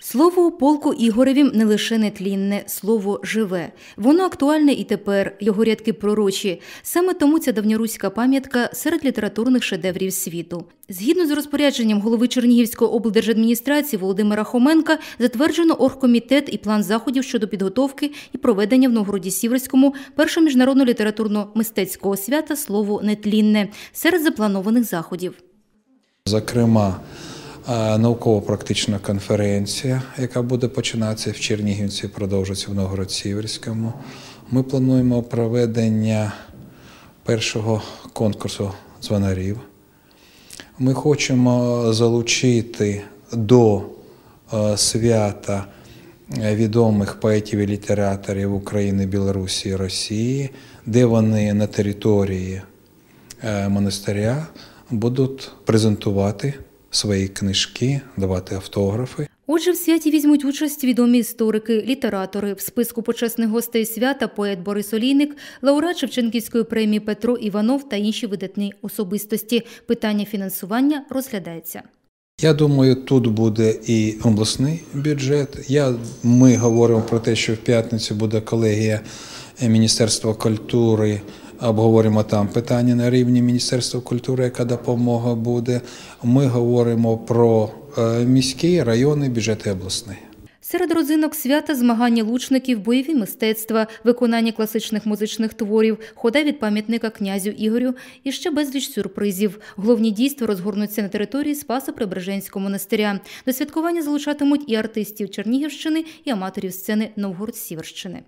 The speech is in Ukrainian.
Слово у полку Ігоревім не лише нетлінне, слово живе. Воно актуальне і тепер, його рядки пророчі. Саме тому ця давньоруська пам'ятка серед літературних шедеврів світу. Згідно з розпорядженням голови Чернігівської облдержадміністрації Володимира Хоменка, затверджено оргкомітет і план заходів щодо підготовки і проведення в Новгороді Сіверському першого міжнародного літературно-мистецького свята слово нетлінне серед запланованих заходів. Зокрема, науково-практична конференція, яка буде починатися в Чернігівці, і продовжиться в Новгород-Сіверському. Ми плануємо проведення першого конкурсу дзвонарів. Ми хочемо залучити до е, свята е, відомих поетів і літераторів України, Білорусі і Росії, де вони на території е, монастиря будуть презентувати свої книжки, давати автографи. Отже, в святі візьмуть участь відомі історики, літератори. В списку почесних гостей свята поет Борис Олійник, лауреат Шевченківської премії Петро Іванов та інші видатні особистості. Питання фінансування розглядається. Я думаю, тут буде і обласний бюджет. Я, ми говоримо про те, що в п'ятницю буде колегія Міністерства культури. Обговоримо там питання на рівні Міністерства культури, яка допомога буде. Ми говоримо про е, міський, районний бюджет і обласний. Серед родзинок свята змагання лучників, бойові мистецтва, виконання класичних музичних творів, хода від пам'ятника князю Ігорю і ще безліч сюрпризів. Головні дійства розгорнуться на території Спаса Преображенського монастиря. До святкування залучатимуть і артистів Чернігівщини, і аматорів сцени Новгород-Сіверщини.